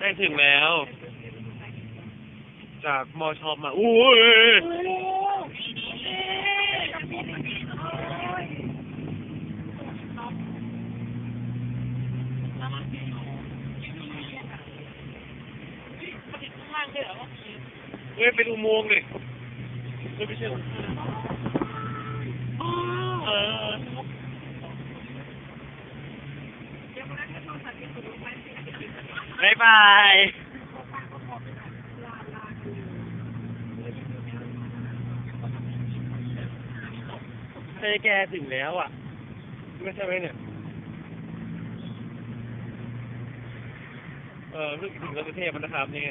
ได้ถึงแล้ว จากมอชอมมาอุ้ยเฮ้ยเป็นอุโมงค์เลยเฮ้ยไม่ใช่หรอเออ บายบายเฮ้แกถึงแล้วอะ ไม่ใช่ไหมเนี่ย เออรู้สึกถึงรัตเทพมันนะครับเนี่ย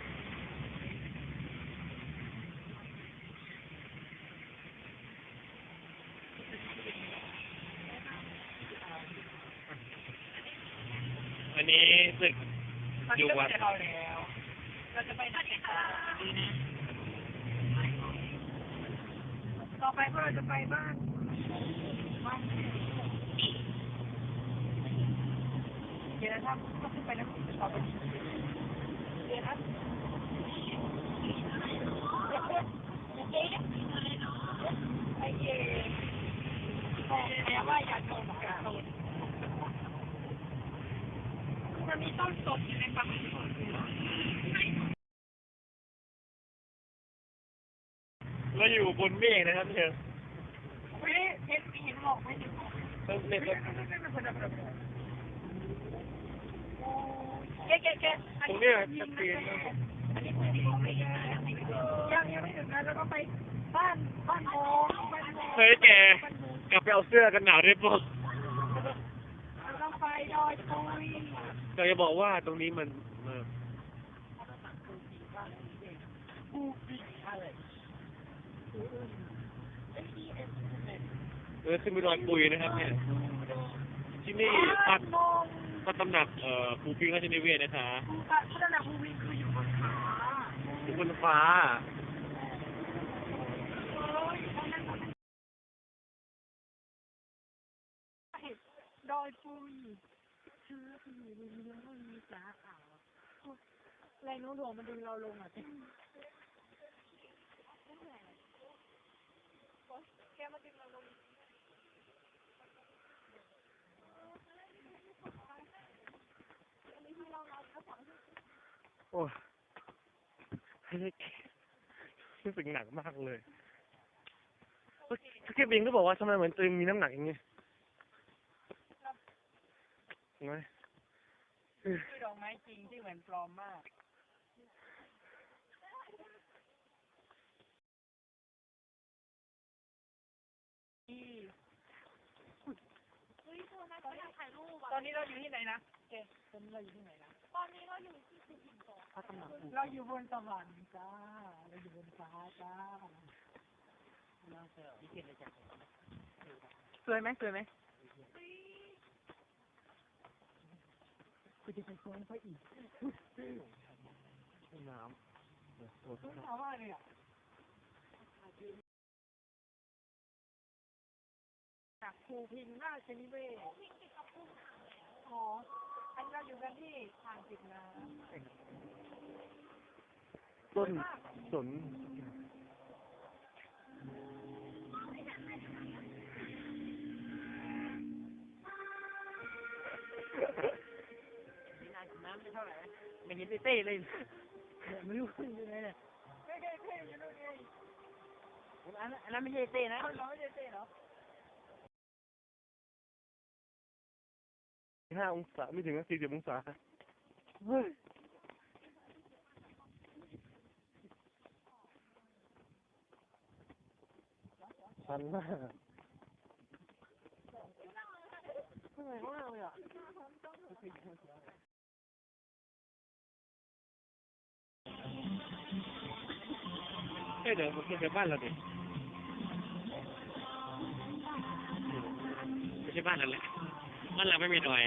ันนี้ศึกอยู่วัดต่อไปพวกเราจะไปบ้านบ้านเดี๋ยวนะครับก็ขึ้นไปแล้วต่อไปเดี๋ยวนะไอ้เย่บอกแล้วว่าอย่าโดนกัน มันมีต้นสดอยู่ในปั๊มเราอยู่บนเมฆนะครับเธอเฮ้ยเห็นเห็นหมอกไหมเห็นหมอกต้องเล่นเก๊ะเก๊ะเก๊ะตรงเนี้ยจะเปลี่ยนยังยังไม่ถึงนะแล้วก็ไปบ้านบ้านโมบ้านโมเฮ้ยแกกลับไปเอาเสื้อกันหนาวได้ปะแล้วก็ไปด อยปุยเราจะบอกว่าตรงนี้มันเออเออขึ้นไปดอยปุยนะครับเนี่ยที่นี่พักโมงพระตำหนักเอ่อภูพิงค์ราชนิเวศนะคะพัฒนาภูมิคืออยู่บนขาอยู่บนฟ้าดอยปุย ชื่อที่มีเรื่องไม่มีสาขาแรงโน้มถ่วงมันดึงเราลงอะแกมาดึงเราลงโอ้ยเฮ้ยรู้สึกหนักมากเลย พี่เก็บเองก็บอกว่าทำไมเหมือนตัวเองมีน้ำหนักอย่างเงี้ย ไหมคือดอกไม้จริงที่เหมือนปลอมมากตอนนี้เราอยู่ที่ไหนนะเอ๊ตอนนี้เราอยู่ที่ไหนนะ ตอนนี้เราอยู่ที่สุรินทร์เราอยู่บนสวรรค์จ้า เราอยู่บนฟ้าจ้าสวยไหมสวยไหม คุณจะไปสวยเขาอีกน้ำโอ้โหสวยมากเลยอะจากภูพิงราชนิเวศอ๋อ อันนี้เราอยู่กันที่อ่างเก็บน้ำต้นสนน้ ไม่เห็นเต้เลยไม่รู้ขึ้นยังไงเนี่ยเต้เต้เต้อยู่นู่นเองอันนั้นอันนั้นไม่ใช่เต้นะเราไม่ใช่เต้เหรอห้าองศาไม่ถึงสี่สิบองศาเฮ้ยชันมากเหนื่อยมากเลยอะ เฮ้ยเดี๋ยวมันคือบ้านเราดิไม่ใช่บ้านเราแหละบ้านเราไม่มีหน่อย